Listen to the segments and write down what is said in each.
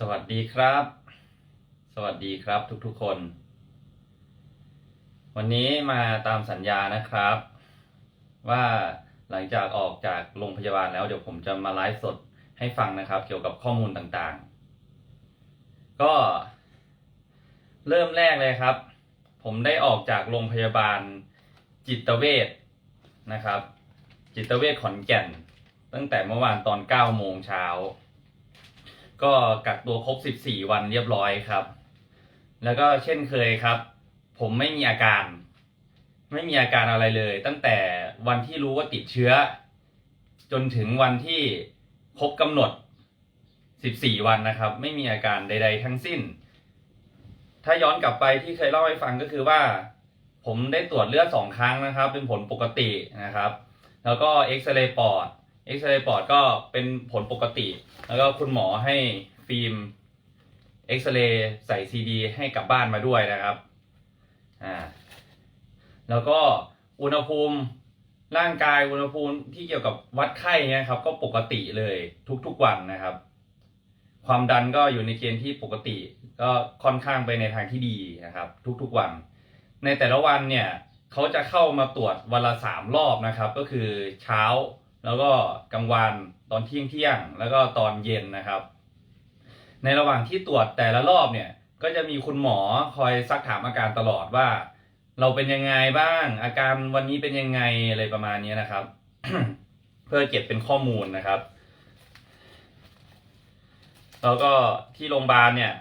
สวัสดีครับ สวัสดีครับทุกๆคน วันนี้มาตามสัญญานะครับ ว่าหลังจากออกจากโรงพยาบาลแล้วเดี๋ยวผมจะมาไลฟ์สดให้ฟังนะครับ เกี่ยวกับข้อมูลต่างๆ ก็เริ่มแรกเลยครับ ผมได้ออกจากโรงพยาบาลจิตเวชนะครับ จิตเวชขอนแก่น ตั้งแต่เมื่อวานตอน9โมงเช้า ก็กักตัวครบ 14 วันเรียบร้อยครับ แล้วก็เช่นเคยครับ ผมไม่มีอาการ ไม่มีอาการอะไรเลย ตั้งแต่วันที่รู้ว่าติดเชื้อ จนถึงวันที่ครบกำหนด 14 วันนะครับ ไม่มีอาการใด ๆ ทั้งสิ้น ถ้าย้อนกลับไปที่เคยเล่าให้ฟังก็คือว่า ผมได้ตรวจเลือดสองครั้งนะครับ เป็นผลปกตินะครับ แล้วก็เอ็กซเรย์ปอด เอ็กซเรย์ปอดก็เป็นผลปกติ แล้วก็คุณหมอให้ฟิล์มเอ็กซเรย์ใส่ซีดีให้กลับบ้านมาด้วยนะครับอ่าแล้วก็อุณหภูมิร่างกายอุณหภูมิที่เกี่ยวกับวัดไข้เนี่ยครับ ก็ปกติเลยทุกๆวันนะครับ ความดันก็อยู่ในเกณฑ์ที่ปกติ ก็ค่อนข้างไปในทางที่ดีนะครับ ทุกๆวัน ในแต่ละวันเนี่ยเขาจะเข้ามาตรวจวันละสามรอบนะครับ ก็คือเช้า แล้วก็กลางวันตอนเที่ยงเที่ยงแล้วก็ตอนเย็นนะครับ ในระหว่างที่ตรวจแต่ละรอบเนี่ยก็จะมีคุณหมอคอยซักถามอาการตลอดว่า เราเป็นยังไงบ้าง อาการวันนี้เป็นยังไงอะไรประมาณนี้นะครับ เพื่อเก็บเป็นข้อมูลนะครับ แล้วก็ที่โรงพยาบาลเนี่ย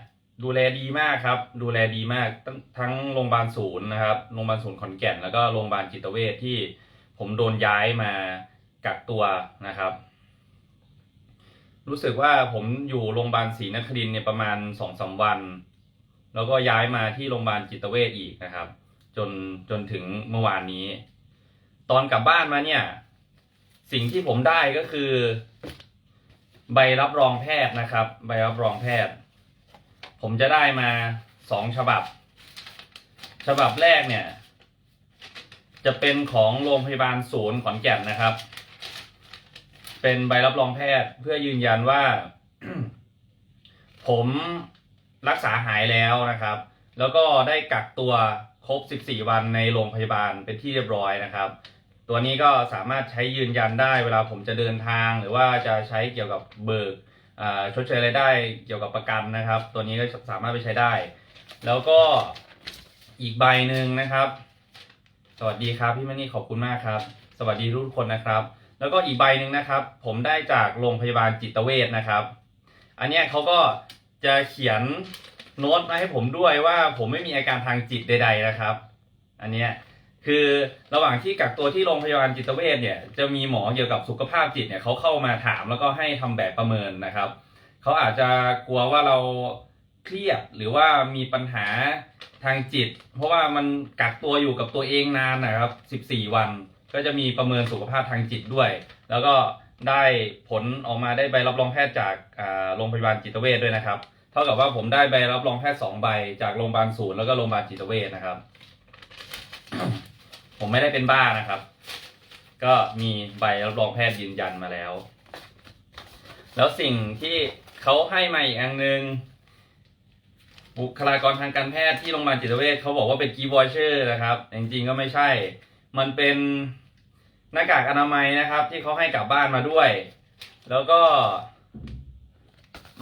ดูแลดีมากครับ ดูแลดีมากทั้งทั้งโรงพยาบาลศูนย์นะครับโรงพยาบาลศูนย์ขอนแก่นแล้วก็โรงพยาบาลจิตเวชที่ผมโดนย้ายมา กักตัวนะครับ รู้สึกว่าผมอยู่โรงพยาบาลศรีนครินเนี่ยประมาณสองสามวัน แล้วก็ย้ายมาที่โรงพยาบาลจิตเวชอีกนะครับ จนจนถึงเมื่อวานนี้ ตอนกลับบ้านมาเนี่ย สิ่งที่ผมได้ก็คือ ใบรับรองแพทย์นะครับ ใบรับรองแพทย์ ผมจะได้มาสองฉบับ ฉบับแรกเนี่ยจะเป็นของโรงพยาบาลศูนย์ขอนแก่นนะครับ เป็นใบรับรองแพทย์เพื่อยืนยันว่า ผมรักษาหายแล้วนะครับ แล้วก็ได้กักตัวครบ 14 วันในโรงพยาบาลเป็นที่เรียบร้อยนะครับ ตัวนี้ก็สามารถใช้ยืนยันได้เวลาผมจะเดินทาง หรือว่าจะใช้เกี่ยวกับเบิกชดเชยรายได้เกี่ยวกับประกันนะครับ ตัวนี้ก็สามารถไปใช้ได้ แล้วก็อีกใบหนึ่งนะครับ สวัสดีครับพี่มณีขอบคุณมากครับ สวัสดีทุกคนนะครับ แล้วก็อีกใบหนึ่งนะครับ ผมได้จากโรงพยาบาลจิตเวชนะครับ อันเนี้ยเขาก็จะเขียนโน้ตมาให้ผมด้วยว่าผมไม่มีอาการทางจิตใด ๆนะครับ อันเนี้ยคือระหว่างที่กักตัวที่โรงพยาบาลจิตเวชเนี่ยจะมีหมอเกี่ยวกับสุขภาพจิตเนี่ยเขาเข้ามาถามแล้วก็ให้ทำแบบประเมินนะครับเขาอาจจะกลัวว่าเราเครียดหรือว่ามีปัญหาทางจิต เพราะว่ามันกักตัวอยู่กับตัวเองนานนะครับ 14 วัน ก็จะมีประเมินสุขภาพทางจิตด้วย แล้วก็ได้ผลออกมาได้ใบรับรองแพทย์จากโรงพยาบาลจิตเวชด้วยนะครับ เท่ากับว่าผมได้ใบรับรองแพทย์สองใบจากโรงพยาบาลศูนย์แล้วก็โรงพยาบาลจิตเวชนะครับ ผมไม่ได้เป็นบ้านะครับ ก็มีใบรับรองแพทย์ยืนยันมาแล้ว แล้วสิ่งที่เขาให้มาอีกอันหนึ่งบุคลากรทางการแพทย์ที่โรงพยาบาลจิตเวชเขาบอกว่าเป็นกีวอยเชอร์นะครับ จริงๆก็ไม่ใช่ มันเป็นหน้ากากอนามัยนะครับ ที่เขาให้กลับบ้านมาด้วย แล้วก็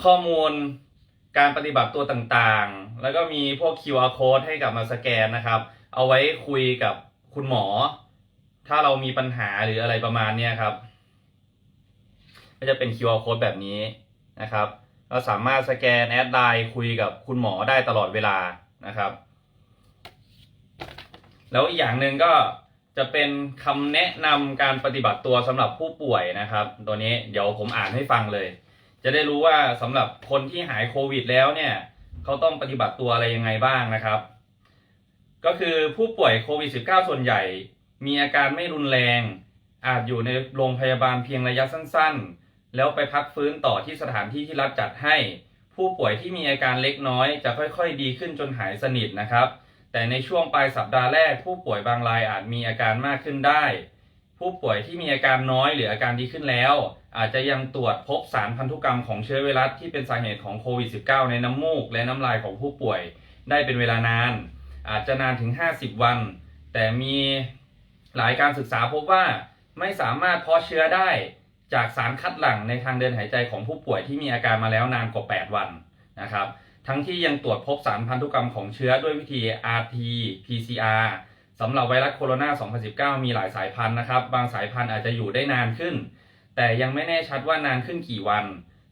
ข้อมูลการปฏิบัติตัวต่างๆ แล้วก็มีพวก QR code ให้กลับมาสแกนนะครับ เอาไว้คุยกับคุณหมอ ถ้าเรามีปัญหาหรืออะไรประมาณเนี้ยครับ ก็จะเป็น QR code แบบนี้นะครับ เราสามารถสแกนแอดไลน์คุยกับคุณหมอได้ตลอดเวลานะครับ แล้วอีกอย่างหนึ่งก็ จะเป็นคำแนะนำการปฏิบัติตัวสำหรับผู้ป่วยนะครับ ตัวนี้เดี๋ยวผมอ่านให้ฟังเลย จะได้รู้ว่าสำหรับคนที่หายโควิดแล้วเนี่ยเขาต้องปฏิบัติตัวอะไรยังไงบ้างนะครับ ก็คือผู้ป่วยโควิด -19 ส่วนใหญ่ มีอาการไม่รุนแรง อาจอยู่ในโรงพยาบาลเพียงระยะสั้นๆ แล้วไปพักฟื้นต่อที่สถานที่ที่รัฐจัดให้ ผู้ป่วยที่มีอาการเล็กน้อย จะค่อยๆ ดีขึ้นจนหายสนิทนะครับ แต่ในช่วงปลายสัปดาห์แรกผู้ป่วยบางรายอาจมีอาการมากขึ้นได้ ผู้ป่วยที่มีอาการน้อยหรืออาการดีขึ้นแล้ว อาจจะยังตรวจพบสารพันธุกรรมของเชื้อไวรัสที่เป็นสาเหตุของโควิด -19 ในน้ำมูกและน้ำลายของผู้ป่วยได้เป็นเวลานาน อาจจะนานถึง 50 วัน แต่มีหลายการศึกษาพบว่าไม่สามารถเพาะเชื้อได้จากสารคัดหลั่งในทางเดินหายใจของผู้ป่วยที่มีอาการมาแล้วนานกว่า 8 วันนะครับ ทั้งที่ยังตรวจพบสารพันธุกรรมของเชื้อด้วยวิธี RT-PCR สำหรับไวรัสโคโรนา 2019 มีหลายสายพันธุ์นะครับ บางสายพันธุ์อาจจะอยู่ได้นานขึ้น แต่ยังไม่แน่ชัดว่านานขึ้นกี่วัน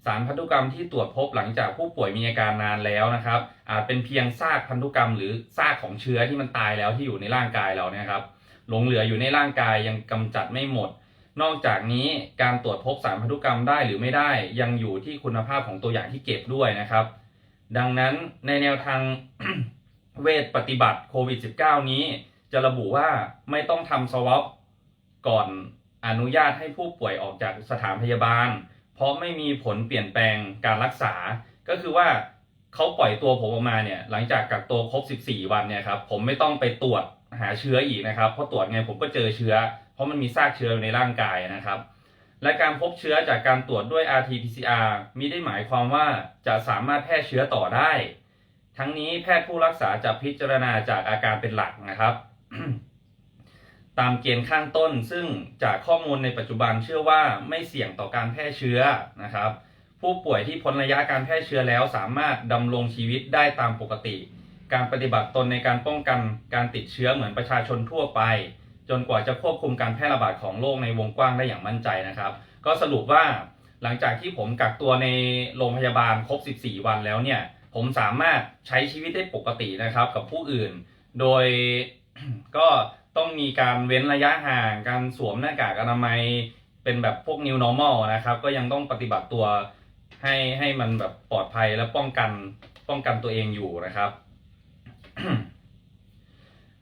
สารพันธุกรรมที่ตรวจพบหลังจากผู้ป่วยมีอาการนานแล้วนะครับ อาจเป็นเพียงซากพันธุกรรม หรือซากของเชื้อที่มันตายแล้วที่อยู่ในร่างกายเราเนี่ยครับ หลงเหลืออยู่ในร่างกายยังกำจัดไม่หมด นอกจากนี้การตรวจพบสารพันธุกรรมได้หรือไม่ได้ ยังอยู่ที่คุณภาพของตัวอย่างที่เก็บด้วยนะครับ ดังนั้นในแนวทางเวชปฏิบัติโควิด -19 นี้ จะระบุว่าไม่ต้องทำสวอปก่อนอนุญาตให้ผู้ป่วยออกจากสถานพยาบาล เพราะไม่มีผลเปลี่ยนแปลงการรักษา ก็คือว่าเขาปล่อยตัวผมออกมาเนี่ยหลังจากกักตัวครบ 14 วันเนี่ยครับผมไม่ต้องไปตรวจหาเชื้ออีกนะครับเพราะตรวจไงผมก็เจอเชื้อ เพราะมันมีซากเชื้ออยู่ในร่างกายนะครับ และการพบเชื้อจากการตรวจด้วย RT-PCR มิได้หมายความว่าจะสามารถแพร่เชื้อต่อได้ ทั้งนี้แพทย์ผู้รักษาจะพิจารณาจากอาการเป็นหลักนะครับ ตามเกณฑ์ข้างต้น ซึ่งจากข้อมูลในปัจจุบันเชื่อว่าไม่เสี่ยงต่อการแพร่เชื้อนะครับ ผู้ป่วยที่พ้นระยะการแพร่เชื้อแล้วสามารถดำรงชีวิตได้ตามปกติ การปฏิบัติตนในการป้องกันการติดเชื้อเหมือนประชาชนทั่วไป จนกว่าจะควบคุมการแพร่ระบาดของโรคในวงกว้างได้อย่างมั่นใจนะครับ ก็สรุปว่าหลังจากที่ผมกักตัวในโรงพยาบาลครบ 14 วันแล้วเนี่ย ผมสามารถใช้ชีวิตได้ปกตินะครับ กับผู้อื่น โดยก็ต้องมีการเว้นระยะห่าง การสวมหน้ากากอนามัย เป็นแบบพวก new normal นะครับ ก็ยังต้องปฏิบัติตัวให้ให้มันแบบปลอดภัยและป้องกันป้องกันตัวเองอยู่นะครับ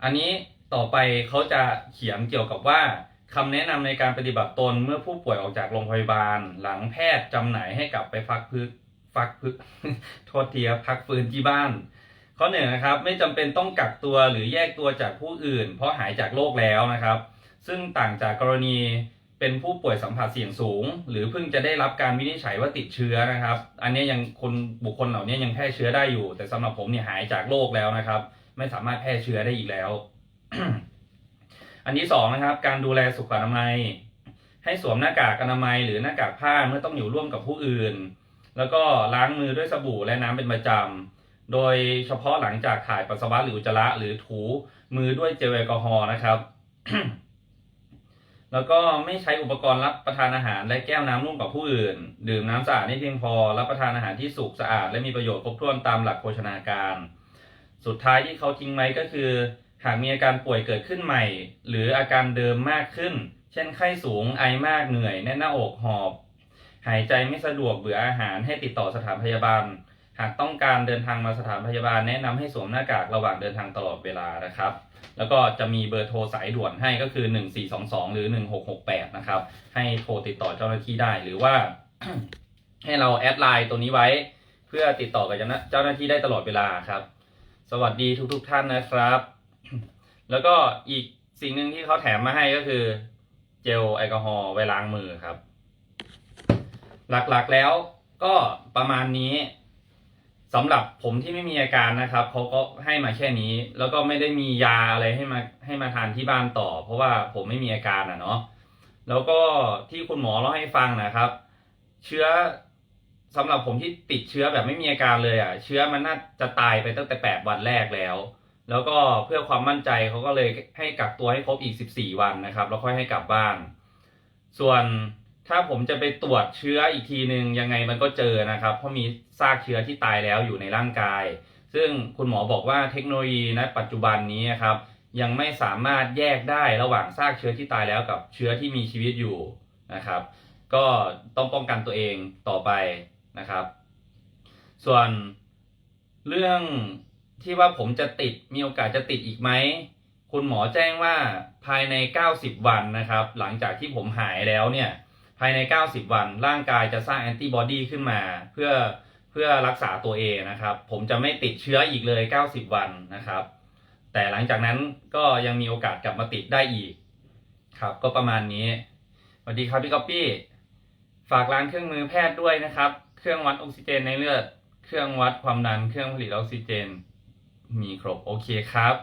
อันนี้ ต่อไปเขาจะเขียนเกี่ยวกับว่าคำแนะนำในการปฏิบัติตนเมื่อผู้ป่วยออกจากโรงพยาบาล หลังแพทย์จำหน่ายให้กลับไปพักพึกฟักพึกโทษทีครับพักฟื้นที่บ้าน ข้อหนึ่งนะครับ ไม่จำเป็นต้องกักตัวหรือแยกตัวจากผู้อื่น เพราะหายจากโรคแล้วนะครับ ซึ่งต่างจากกรณีเป็นผู้ป่วยสัมผัสเสี่ยงสูง หรือเพิ่งจะได้รับการวินิจฉัยว่าติดเชื้อนะครับ อันนี้ยังคนบุคคลเหล่านี้ยังแพร่เชื้อได้อยู่ แต่สำหรับผมเนี่ยหายจากโรคแล้วนะครับ ไม่สามารถแพร่เชื้อได้อีกแล้ว อันที่สองนะครับ การดูแลสุขอนามัย ให้สวมหน้ากากอนามัย หรือหน้ากากผ้าเมื่อต้องอยู่ร่วมกับผู้อื่น แล้วก็ล้างมือด้วยสบู่และน้ำเป็นประจำโดยเฉพาะหลังจากถ่ายปัสสาวะหรืออุจจาระหรือถูมือด้วยเจลแอลกอฮอล์นะครับ แล้วก็ไม่ใช้อุปกรณ์รับประทานอาหารและแก้วน้ำร่วมกับผู้อื่น ดื่มน้ำสะอาดให้เพียงพอ รับประทานอาหารที่สุกสะอาด และมีประโยชน์ครบถ้วนตามหลักโภชนาการ สุดท้ายที่เขาทิ้งไว้ก็คือ หากมีอาการป่วยเกิดขึ้นใหม่ หรืออาการเดิมมากขึ้น เช่นไข้สูงไอมากเหนื่อยแน่นหน้าอกหอบ หายใจไม่สะดวกเบื่ออาหารให้ติดต่อสถานพยาบาล หากต้องการเดินทางมาสถานพยาบาลแนะนำให้สวมหน้ากากระหว่างเดินทางตลอดเวลานะครับ แล้วก็จะมีเบอร์โทรสายด่วนให้ก็คือ 1422 หรือ 1668 นะครับ ให้โทรติดต่อเจ้าหน้าที่ได้หรือว่า ให้เราแอดไลน์ตัวนี้ไว้ เพื่อติดต่อกับเจ้าหน้าเจ้าหน้าที่ได้ตลอดเวลาครับ สวัสดีทุกๆทท่านนะครับ แล้วก็อีกสิ่งหนึ่งที่เขาแถมมาให้ก็คือเจลแอลกอฮอล์ไว้ล้างมือครับ หลักๆแล้วก็ประมาณนี้สำหรับผมที่ไม่มีอาการนะครับเขาก็ให้มาแค่นี้ แล้วก็ไม่ได้มียาอะไรให้มาให้มาทานที่บ้านต่อ เพราะว่าผมไม่มีอาการอะเนาะแล้วก็ที่คุณหมอเล่าให้ฟังนะครับ เชื้อสำหรับผมที่ติดเชื้อแบบไม่มีอาการเลยอะ เชื้อมันน่าจะตายไปตั้งแต่แปดวันแรกแล้ว แล้วก็เพื่อความมั่นใจเขาก็เลยให้กักตัวให้ครบอีก 14 วันนะครับ แล้วค่อยให้กลับบ้าน ส่วนถ้าผมจะไปตรวจเชื้ออีกทีหนึ่งยังไงมันก็เจอนะครับ เพราะมีซากเชื้อที่ตายแล้วอยู่ในร่างกาย ซึ่งคุณหมอบอกว่าเทคโนโลยีณปัจจุบันนี้ครับ ยังไม่สามารถแยกได้ระหว่างซากเชื้อที่ตายแล้วกับเชื้อที่มีชีวิตอยู่นะครับ ก็ต้องป้องกันตัวเองต่อไปนะครับ ส่วนเรื่อง ที่ว่าผมจะติดมีโอกาสจะติดอีกไหม คุณหมอแจ้งว่าภายใน 90 วันนะครับ หลังจากที่ผมหายแล้วเนี่ย ภายใน 90 วันร่างกายจะสร้างแอนติบอดีขึ้นมา เพื่อเพื่อรักษาตัวเองนะครับ ผมจะไม่ติดเชื้ออีกเลย 90 วันนะครับ แต่หลังจากนั้นก็ยังมีโอกาสกลับมาติดได้อีก ครับ ก็ประมาณนี้สวัสดีครับพี่ก๊อปปี้ฝากร้านเครื่องมือแพทย์ด้วยนะครับ เครื่องวัดออกซิเจนในเลือด เครื่องวัดความดัน เครื่องผลิตออกซิเจน มีครบโอเคครับ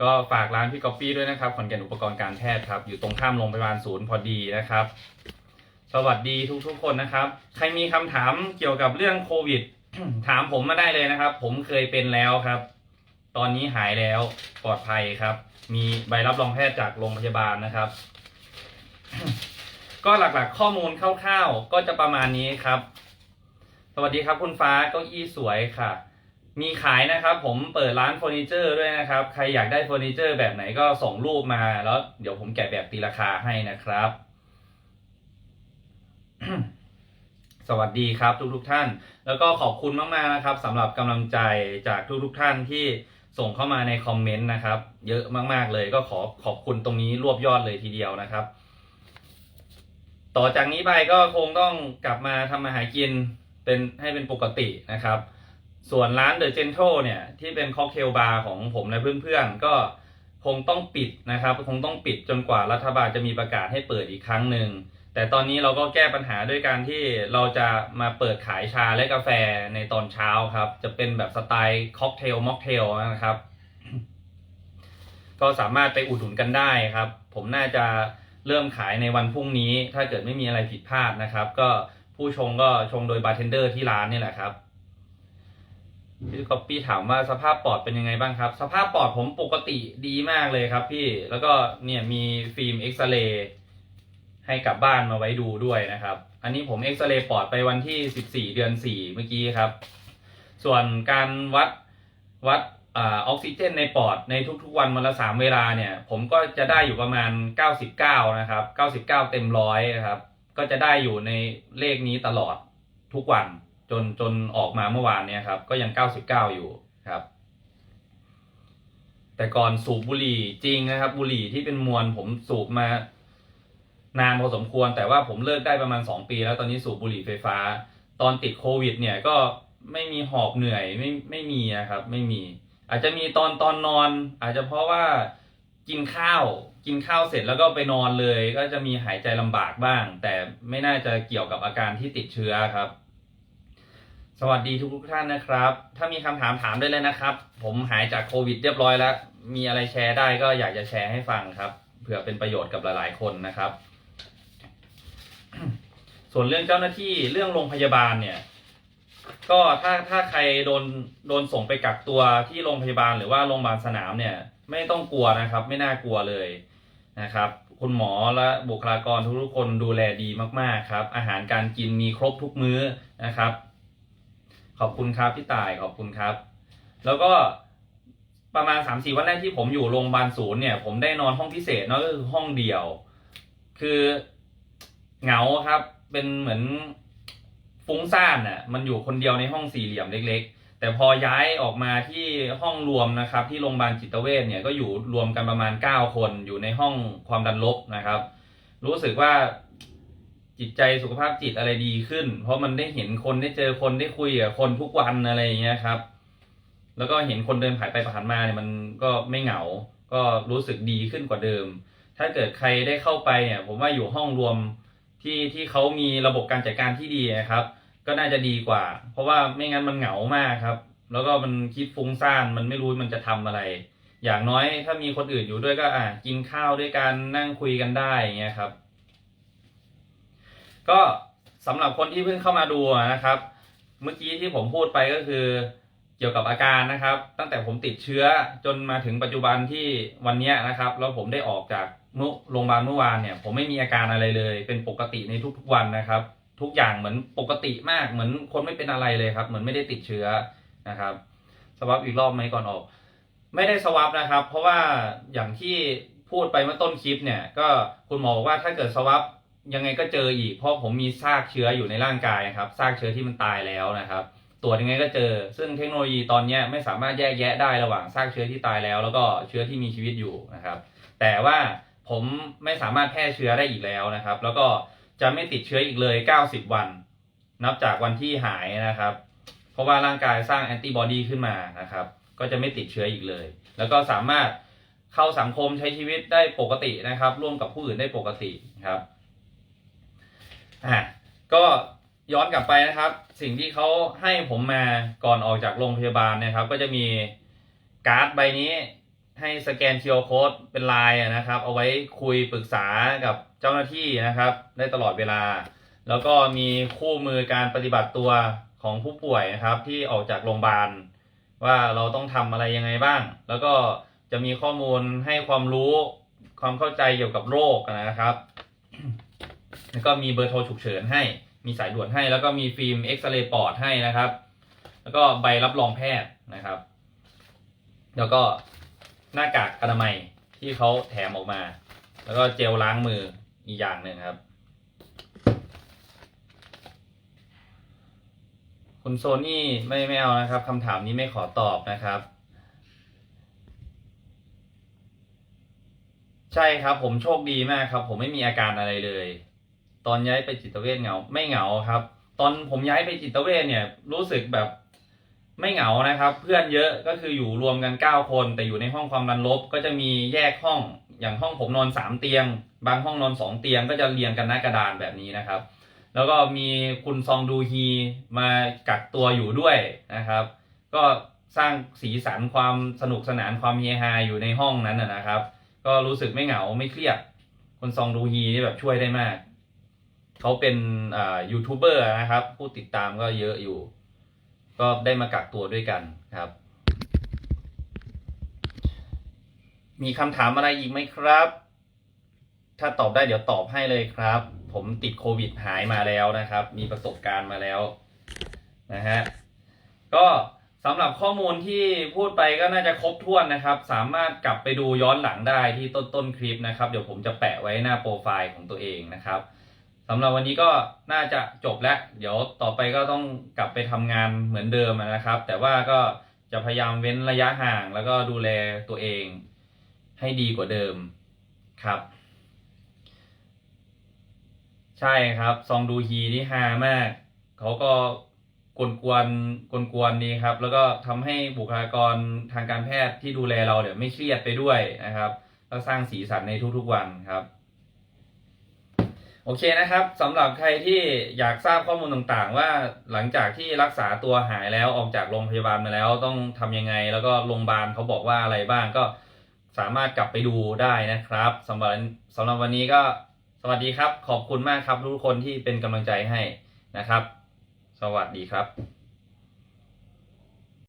ก็ฝากร้านพี่ก๊อปปี้ด้วยนะครับขอนแก่นอุปกรณ์การแพทย์ครับอยู่ตรงข้ามโรงพยาบาลศูนย์พอดีนะครับ สวัสดีทุกๆคนนะครับ ใครมีคำถามเกี่ยวกับเรื่องโควิด ถามผมมาได้เลยนะครับ ผมเคยเป็นแล้วครับ ตอนนี้หายแล้วปลอดภัยครับ มีใบรับรองแพทย์จากโรงพยาบาลนะครับ ก็หลักๆ ข้อมูลคร่าวๆก็จะประมาณนี้ครับ สวัสดีครับคุณฟ้าเก้าอี้สวยค่ะ มีขายนะครับ ผมเปิดร้านเฟอร์นิเจอร์ด้วยนะครับ ใครอยากได้เฟอร์นิเจอร์แบบไหนก็ส่งรูปมาแล้วเดี๋ยวผมแกะแบบตีราคาให้นะครับ สวัสดีครับทุกทุกๆท่าน แล้วก็ขอบคุณมากๆนะครับสำหรับกำลังใจจากทุกทุกท่านที่ส่งเข้ามาในคอมเมนต์นะครับ เยอะมากๆเลยก็ขอขอบคุณตรงนี้รวบยอดเลยทีเดียวนะครับ ต่อจากนี้ไปก็คงต้องกลับมาทำมาหากินเป็นให้เป็นปกตินะครับ ส่วนร้านเดอะเจน t ทเนี่ยที่เป็นค็อกเทลบาร์ของผมและเพื่อนๆ ก็คงต้องปิดนะครับ คงต้องปิดจนกว่ารัฐบาลจะมีประกาศให้เปิดอีกครั้งหนึ่ง แต่ตอนนี้เราก็แก้ปัญหาด้วยการที่เราจะมาเปิดขายชาและกาแฟในตอนเช้าครับ จะเป็นแบบสไตล์ค็อกเทลม็อกเทลนะครับ ก็สามารถไปอุดหนุนกันได้ครับ ผมน่าจะเริ่มขายในวันพรุ่งนี้ ถ้าเกิดไม่มีอะไรผิดพลาดนะครับ ก็ผู้ชงก็ชงโดยบาร์เทนเดอร์ที่ร้านนี่แหละครับ พี่ก๊อปปี้ถามว่าสภาพปอดเป็นยังไงบ้างครับ สภาพปอดผมปกติดีมากเลยครับ พี่แล้วก็เนี่ยมีฟิล์มเอ็กซเรย์ให้กลับบ้านมาไว้ดูด้วยนะครับ อันนี้ผมเอ็กซเรย์ปอดไปวันที่ 14 เดือน 4 เมื่อกี้ครับ ส่วนการวัดวัดอออกซิเจนในปอดในทุกๆวันวันละสามเวลาเนี่ย ผมก็จะได้อยู่ประมาณ 99 นะครับ 99 เต็มร้อยนะครับ ก็จะได้อยู่ในเลขนี้ตลอดทุกวัน จนจนออกมาเมื่อวานเนี่ยครับ ก็ยัง 99 อยู่ครับ แต่ก่อนสูบบุหรี่จริงนะครับ บุหรี่ที่เป็นมวลผมสูบมานานพอสมควร แต่ว่าผมเลิกได้ประมาณ 2 ปี แล้วตอนนี้สูบบุหรี่ไฟฟ้า ตอนติดโควิด เนี่ยก็ไม่มีหอบเหนื่อยไม่ไม่มีนะครับ ไม่มี อาจจะมีตอนตอนนอน อาจจะเพราะว่ากินข้าวกินข้าวเสร็จแล้วก็ไปนอนเลย ก็จะมีหายใจลำบากบ้าง แต่ไม่น่าจะเกี่ยวกับอาการที่ติดเชื้อครับ สวัสดีทุกทุกท่านนะครับ ถ้ามีคำถามถามได้เลยนะครับ ผมหายจากโควิดเรียบร้อยแล้ว มีอะไรแชร์ได้ก็อยากจะแชร์ให้ฟังครับ เผื่อเป็นประโยชน์กับหลายๆ คนนะครับ ส่วนเรื่องเจ้าหน้าที่เรื่องโรงพยาบาลเนี่ย ก็ถ้าถ้าใครโดนโดนส่งไปกักตัวที่โรงพยาบาลหรือว่าโรงพยาบาลสนามเนี่ย ไม่ต้องกลัวนะครับ ไม่น่ากลัวเลยนะครับ คุณหมอและบุคลากรทุกๆคนดูแลดีมากๆครับ อาหารการกินมีครบทุกมื้อนะครับ ขอบคุณครับพี่ต่ายขอบคุณครับ แล้วก็ประมาณสามสี่วันแรกที่ผมอยู่โรงพยาบาลศูนย์เนี่ย ผมได้นอนห้องพิเศษเนอะก็คือห้องเดียว คือเหงาครับ เป็นเหมือนฟุ้งซ่านน่ะ มันอยู่คนเดียวในห้องสี่เหลี่ยมเล็ก ๆ แต่พอย้ายออกมาที่ห้องรวมนะครับ ที่โรงพยาบาลจิตเวชเนี่ยก็อยู่รวมกันประมาณเก้าคนอยู่ในห้องความดันลบนะครับ รู้สึกว่า จิตใจสุขภาพจิตอะไรดีขึ้น เพราะมันได้เห็นคนได้เจอคนได้คุยกับคนทุกวันอะไรอย่างเงี้ยครับ แล้วก็เห็นคนเดินผ่านไปผ่านมาเนี่ยมันก็ไม่เหงา ก็รู้สึกดีขึ้นกว่าเดิม ถ้าเกิดใครได้เข้าไปเนี่ย ผมว่าอยู่ห้องรวมที่ที่เขามีระบบการจัดการที่ดีนะครับ ก็น่าจะดีกว่า เพราะว่าไม่งั้นมันเหงามากครับ แล้วก็มันคิดฟุ้งซ่านมันไม่รู้มันจะทำอะไร อย่างน้อยถ้ามีคนอื่นอยู่ด้วยก็อะกินข้าวด้วยกันนั่งคุยกันได้อย่างเงี้ยครับ ก็สำหรับคนที่เพิ่งเข้ามาดูนะครับ เมื่อกี้ที่ผมพูดไปก็คือเกี่ยวกับอาการนะครับ ตั้งแต่ผมติดเชื้อจนมาถึงปัจจุบันที่วันเนี้ยนะครับ แล้วผมได้ออกจากโรงพยาบาลเมื่อวานเนี่ย ผมไม่มีอาการอะไรเลย เป็นปกติในทุกๆวันนะครับ ทุกอย่างเหมือนปกติมากเหมือนคนไม่เป็นอะไรเลยครับ เหมือนไม่ได้ติดเชื้อนะครับสวับอีกรอบไหมก่อนออก ไม่ได้สวับนะครับ เพราะว่าอย่างที่พูดไปเมื่อต้นคลิปเนี่ย ก็คุณหมอบอกว่าถ้าเกิดสวับ ยังไงก็เจออีกเพราะผมมีซากเชื้ออยู่ในร่างกายครับซากเชื้อที่มันตายแล้วนะครับ ตรวจยังไงก็เจอ ซึ่งเทคโนโลยีตอนนี้ไม่สามารถแยกแยะได้ระหว่างซากเชื้อที่ตายแล้ว แล้วก็เชื้อที่มีชีวิตอยู่นะครับ แต่ว่าผมไม่สามารถแพร่เชื้อได้อีกแล้วนะครับ แล้วก็จะไม่ติดเชื้ออีกเลย 90 วัน นับจากวันที่หายนะครับ เพราะว่าร่างกายสร้างแอนติบอดีขึ้นมานะครับ ก็จะไม่ติดเชื้ออีกเลย แล้วก็สามารถเข้าสังคมใช้ชีวิตได้ปกตินะครับ ร่วมกับผู้อื่นได้ปกติครับ อะก็ย้อนกลับไปนะครับ สิ่งที่เขาให้ผมมาก่อนออกจากโรงพยาบาลนะครับ ก็จะมีการ์ดใบนี้ให้สแกน QR Code เป็นลายนะครับ เอาไว้คุยปรึกษากับเจ้าหน้าที่นะครับ ได้ตลอดเวลา แล้วก็มีคู่มือการปฏิบัติตัวของผู้ป่วยนะครับ ที่ออกจากโรงพยาบาล ว่าเราต้องทำอะไรยังไงบ้าง แล้วก็จะมีข้อมูลให้ความรู้ความเข้าใจเกี่ยวกับโรคนะครับ แล้วก็มีเบอร์โทรฉุกเฉินให้ มีสายด่วนให้ แล้วก็มีฟิล์มเอ็กซเรย์ปอดให้นะครับ แล้วก็ใบรับรองแพทย์นะครับ แล้วก็หน้ากากอนามัยที่เขาแถมออกมา แล้วก็เจลล้างมืออีกอย่างหนึ่งครับ คุณโซนี่ไม่ไม่เอานะครับคำถามนี้ไม่ขอตอบนะครับ ใช่ครับผมโชคดีมากครับ ผมไม่มีอาการอะไรเลย ตอนย้ายไปจิตเวชเหงา ไม่เหงาครับ ตอนผมย้ายไปจิตเวชเนี่ยรู้สึกแบบไม่เหงานะครับ เพื่อนเยอะก็คืออยู่รวมกันเก้าคนแต่อยู่ในห้องความดันลบก็จะมีแยกห้องอย่างห้องผมนอนสามเตียง บางห้องนอนสองเตียงก็จะเรียงกันหน้ากระดานแบบนี้นะครับ แล้วก็มีคุณซองดูฮีมากักตัวอยู่ด้วยนะครับ ก็สร้างสีสันความสนุกสนานความเฮฮาอยู่ในห้องนั้นนะครับ ก็รู้สึกไม่เหงาไม่เครียดคุณซองดูฮีนี่แบบช่วยได้มาก เขาเป็นยูทูบเบอร์นะครับ ผู้ติดตามก็เยอะอยู่ ก็ได้มากักตัวด้วยกันครับ มีคำถามอะไรอีกไหมครับ ถ้าตอบได้เดี๋ยวตอบให้เลยครับ ผมติดโควิดหายมาแล้วนะครับ มีประสบการณ์มาแล้วนะฮะก็สำหรับข้อมูลที่พูดไปก็น่าจะครบถ้วนนะครับ สามารถกลับไปดูย้อนหลังได้ที่ต้นต้นคลิปนะครับ เดี๋ยวผมจะแปะไว้หน้าโปรไฟล์ของตัวเองนะครับ สำหรับวันนี้ก็น่าจะจบแล้ว เดี๋ยวต่อไปก็ต้องกลับไปทำงานเหมือนเดิมนะครับ แต่ว่าก็จะพยายามเว้นระยะห่างแล้วก็ดูแลตัวเองให้ดีกว่าเดิมครับ ใช่ครับ ซองดูฮีนี่ฮามาก เขาก็กวนกวนกวนกวนๆดีครับ แล้วก็ทำให้บุคลากรทางการแพทย์ที่ดูแลเราเดี๋ยวไม่เครียดไปด้วยนะครับ แล้วสร้างสีสันในทุกๆวันครับ โอเคนะครับสำหรับใครที่อยากทราบข้อมูลต่างๆ ว่าหลังจากที่รักษาตัวหายแล้วออกจากโรงพยาบาลมาแล้วต้องทำยังไง แล้วก็โรงพยาบาลเขาบอกว่าอะไรบ้างก็สามารถกลับไปดูได้นะครับสำหรับสำหรับวันนี้ก็สวัสดีครับ ขอบคุณมากครับทุกคนที่เป็นกำลังใจให้นะครับ สวัสดีครับ